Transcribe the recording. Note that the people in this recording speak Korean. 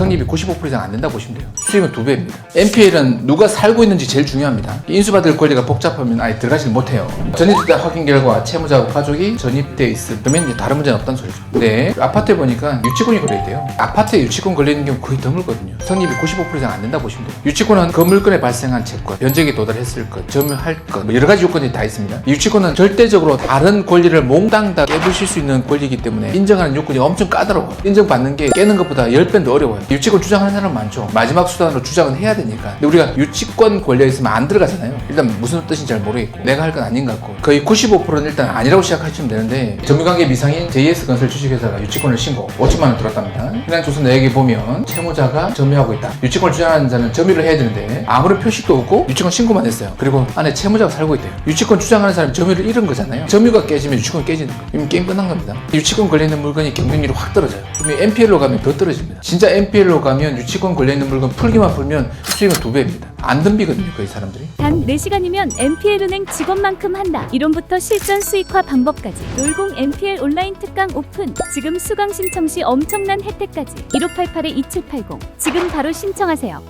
성립이 95% 이상 안 된다 보시면 돼요. 수익은 두 배입니다. NPL은 누가 살고 있는지 제일 중요합니다. 인수받을 권리가 복잡하면 아예 들어가질 못해요. 전입대 확인 결과 채무자하고 가족이 전입돼 이제 다른 문제는 없다는 소리죠. 근데 아파트에 보니까 유치권이 걸려 있대요. 아파트에 유치권 걸리는 경우 거의 드물거든요. 성립이 95% 이상 안 된다 보시면 돼요. 유치권은 건물권에 발생한 채권, 면적에 도달했을 것, 점유할 것, 뭐 여러 가지 요건이 다 있습니다. 유치권은 절대적으로 다른 권리를 몽땅 다 깨부실 수 있는 권리이기 때문에 인정하는 요건이 엄청 까다로워요. 인정받는 게 깨는 것보다 10배는 더 어려워요. 유치권 주장하는 사람 많죠. 마지막 수단으로 주장은 해야 되니까. 근데 우리가 유치권 걸려 있으면 안 들어가잖아요. 일단 무슨 뜻인지 잘 모르겠고 내가 할 건 아닌 것 같고 거의 95%는 일단 아니라고 시작하시면 되는데 점유관계 미상인 JS건설 주식회사가 유치권을 신고 5천만 원 들었답니다. finan조선 내역에 보면 채무자가 점 유하고 있다. 유치권을 주장하는 자는 점유를 해야 되는데 아무런 표식도 없고 유치권 신고만 했어요. 그리고 안에 채무자가 살고 있대요. 유치권 주장하는 사람이 점유를 잃은 거잖아요. 점유가 깨지면 유치권 깨지는 거예요. 이미 게임 끝난 겁니다. 유치권 걸려있는 물건이 경쟁률이 확 떨어져요. 그러면 NPL로 가면 더 떨어집니다. 진짜 NPL로 가면 유치권 걸려있는 물건 풀기만 풀면 수익은 두 배입니다. 안 덤비거든요, 거의 사람들이. 단 4시간이면 NPL은행 직원만큼 한다. 이론부터 실전 수익화 방법까지. 놀공 NPL 온라인 특강 오픈. 지금 수강 신청 시 엄청난 혜택까지. 1588-2780. 지금 바로 신청하세요.